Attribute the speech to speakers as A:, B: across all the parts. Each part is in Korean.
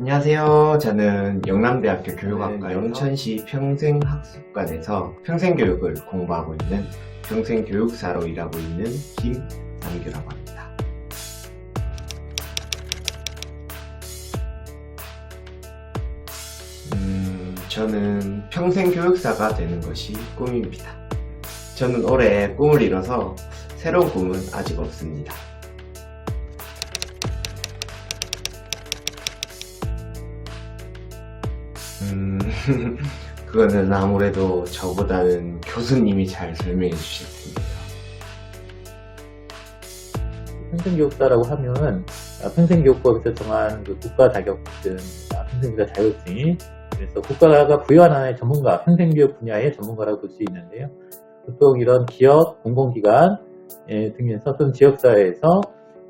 A: 안녕하세요. 저는 영남대학교 교육학과
B: 네,
A: 영천시 평생학습관에서 평생교육을 공부하고 있는 평생교육사로 일하고 있는 김남규라고 합니다. 저는 평생 교육사가 되는 것이 꿈입니다. 저는 올해 꿈을 이뤄서 새로운 꿈은 아직 없습니다. 음, 그거는 아무래도 저보다는 교수님이 잘 설명해 주실 텐데요.
B: 평생교육사라고 하면 아, 평생교육법에서 정한 그 국가 자격증, 아, 평생교사 자격증이 그래서 국가가 부여한 하나의 전문가, 평생교육 분야의 전문가라고 볼 수 있는데요. 보통 이런 기업, 공공기관 예, 등에서 또는 지역사회에서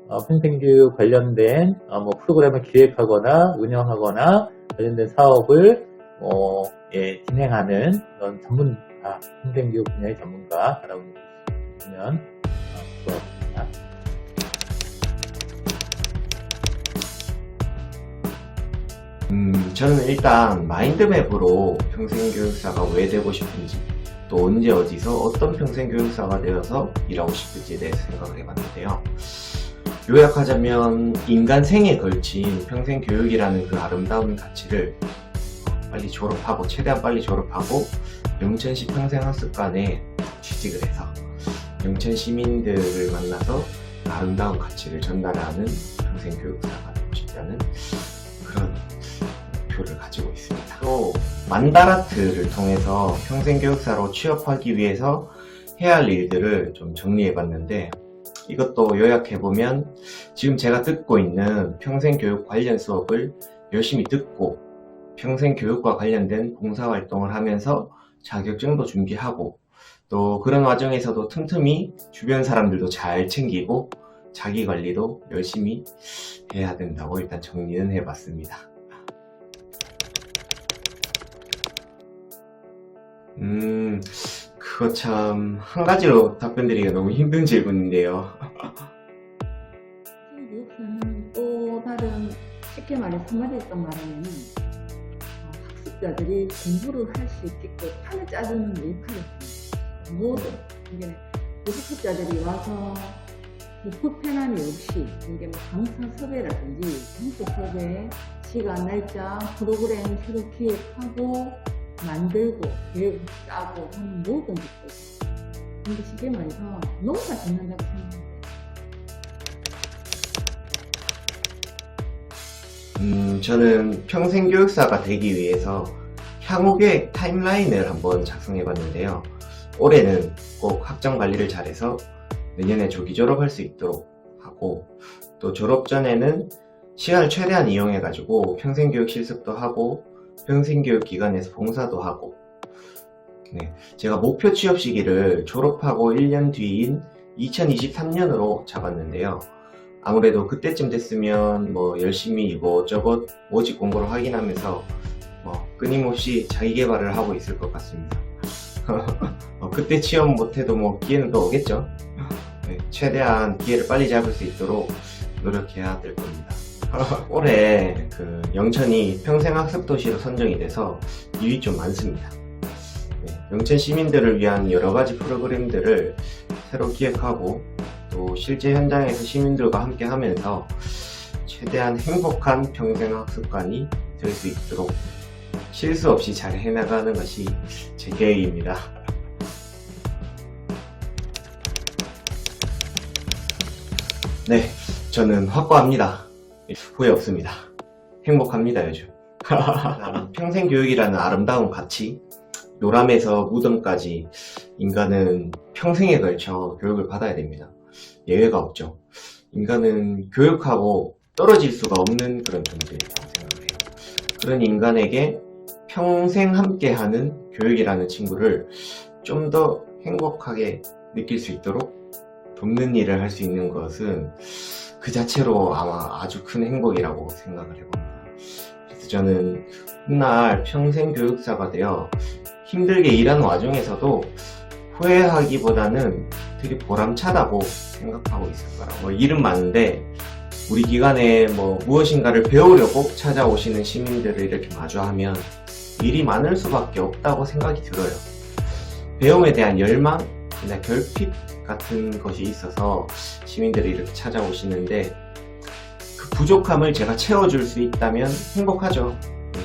B: 어, 평생교육 관련된 어, 뭐 프로그램을 기획하거나 운영하거나 관련된 사업을 어, 예, 진행하는 그런 전문가, 평생교육 분야의 전문가라고 보면 어,
A: 저는 일단 마인드맵으로 평생교육사가 왜 되고 싶은지, 또 언제 어디서 어떤 평생교육사가 되어서 일하고 싶은지에 대해서 생각을 해봤는데요. 요약하자면 인간 생에 걸친 평생교육이라는 그 아름다운 가치를 빨리 졸업하고 최대한 빨리 졸업하고 영천시 평생학습관에 취직을 해서 영천 시민들을 만나서 그 아름다운 가치를 전달하는 평생교육사가 되고 싶다는 그런 목표를 가지고 있습니다. 또 만다라트를 통해서 평생 교육사로 취업하기 위해서 해야 할 일들을 좀 정리해봤는데 이것도 요약해보면 지금 제가 듣고 있는 평생교육 관련 수업을 열심히 듣고 평생교육과 관련된 봉사활동을 하면서 자격증도 준비하고 또 그런 과정에서도 틈틈이 주변 사람들도 잘 챙기고 자기 관리도 열심히 해야 된다고 일단 정리는 해봤습니다. 음, 그거 참, 한 가지로 답변드리기가 너무 힘든 질문인데요.
C: 교육사는 또 다른 쉽게 말해서 한마디로 말하면 어, 학습자들이 공부를 할 수 있게끔 판을 짜주는 역할을 합니다. 모든 이게 그 학습자들이 와서 뭐 불편함이 없이 이게 뭐 강사 섭외라든지 강사 섭외 시간 날짜 프로그램 새로 기획하고 만들고 계획 짜고 하는 모든 것들 근데 쉽게 말해서 농사 짓는다고 생각합니다.
A: 음, 저는 평생 교육사가 되기 위해서 향후 계획 타임라인을 한번 작성해 봤는데요. 올해는 꼭 학점 관리를 잘해서 내년에 조기 졸업할 수 있도록 하고, 또 졸업 전에는 시간을 최대한 이용해 가지고 평생 교육 실습도 하고, 평생교육 기관에서 봉사도 하고, 네, 제가 목표 취업 시기를 졸업하고 1년 뒤인 2023년으로 잡았는데요. 아무래도 그때쯤 됐으면 뭐 열심히 이것저것 모집 공고를 확인하면서 뭐 끊임없이 자기 개발을 하고 있을 것 같습니다. 어, 그때 취업 못해도 뭐 기회는 또 오겠죠. 네, 최대한 기회를 빨리 잡을 수 있도록 노력해야 될 겁니다. 올해 그 영천이 평생학습도시로 선정이 돼서 일이 좀 많습니다. 네, 영천 시민들을 위한 여러 가지 프로그램들을 새로 기획하고 또 실제 현장에서 시민들과 함께 하면서 최대한 행복한 평생학 습관이 될 수 있도록 실수 없이 잘 해나가는 것이 제 계획입니다. 네, 저는 확고합니다. 후회 없습니다. 행복합니다, 요즘. 평생 교육이라는 아름다운 가치, 요람에서 무덤까지 인간은 평생에 걸쳐 교육을 받아야 됩니다. 예외가 없죠. 인간은 교육하고 떨어질 수가 없는 그런 존재라고 생각을 해요. 그런 인간에게 평생 함께하는 교육이라는 친구를 좀 더 행복하게 느낄 수 있도록 돕는 일을 할 수 있는 것은 그 자체로 아마 아주 큰 행복이라고 생각을 해봅니다. 그래서 저는 훗날 평생 교육사가 되어 힘들게 일하는 와중에서도 후회하기보다는 되게 보람차다고 생각하고 있을 거라. 뭐 일은 많은데 우리 기관에 뭐 무엇인가를 배우려고 찾아오시는 시민들을 이렇게 마주하면 일이 많을 수밖에 없다고 생각이 들어요. 배움에 대한 열망 이나 결핍 같은 것이 있어서 시민들이 이렇게 찾아오시는데 그 부족함을 제가 채워줄 수 있다면 행복하죠. 네.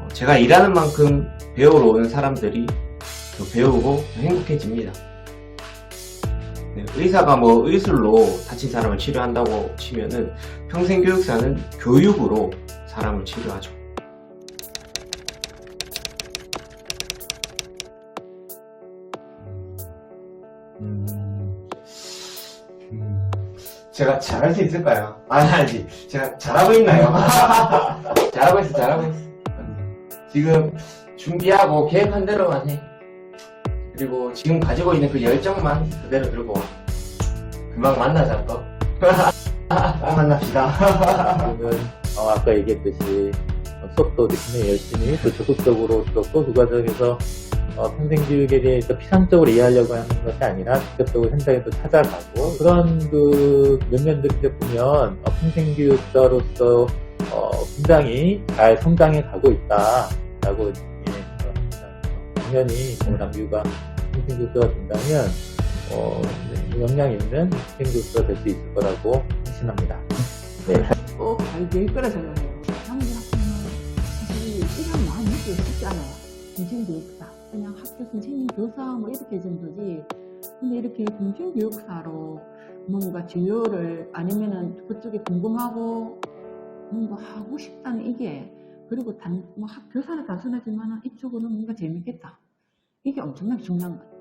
A: 어, 제가 일하는 만큼 배우러 오는 사람들이 더 배우고 더 행복해집니다. 네, 의사가 뭐 의술로 다친 사람을 치료한다고 치면은 평생교육사는 교육으로 사람을 치료하죠. 제가 잘할 수 있을까요? 아니, 아니, 제가 잘하고 있나요? 잘하고 있어, 잘하고 있어. 지금 준비하고 계획한 대로만 해. 그리고 지금 가지고 있는 그 열정만 그대로 들고 와. 금방 만나자, 또. 또 만납시다.
B: 지금은 어, 아까 얘기했듯이 어, 수업도 굉장히 열심히 또 적극적으로 들었고 그 과정에서 어, 평생교육에 대해서 피상적으로 이해하려고 하는 것이 아니라 직접적으로 현장에도 찾아가고 그런 그 면면들을 이제 보면 어, 평생교육자로서 어, 굉장히 잘 성장해 가고 있다라고 예, 어, 당연히 정남규가 평생교육자가 된다면 어, 영향 있는 평생교육자가 될 수 있을 거라고 확신합니다. 네.
C: 꼭 잘 될 거라 생각해요. 남들 학교는 사실 이런 마음 느끼기 쉽지 않아요. 공신교육사. 그냥 학교 선생님, 교사 뭐 이렇게 정도지. 근데 이렇게 공신교육사로 뭔가 진료를 아니면은 그쪽에 궁금하고 뭔가 하고 싶다는 이게 그리고 단, 뭐 학, 교사는 단순하지만 이쪽으로는 뭔가 재밌겠다. 이게 엄청나게 중요한 것 같아요.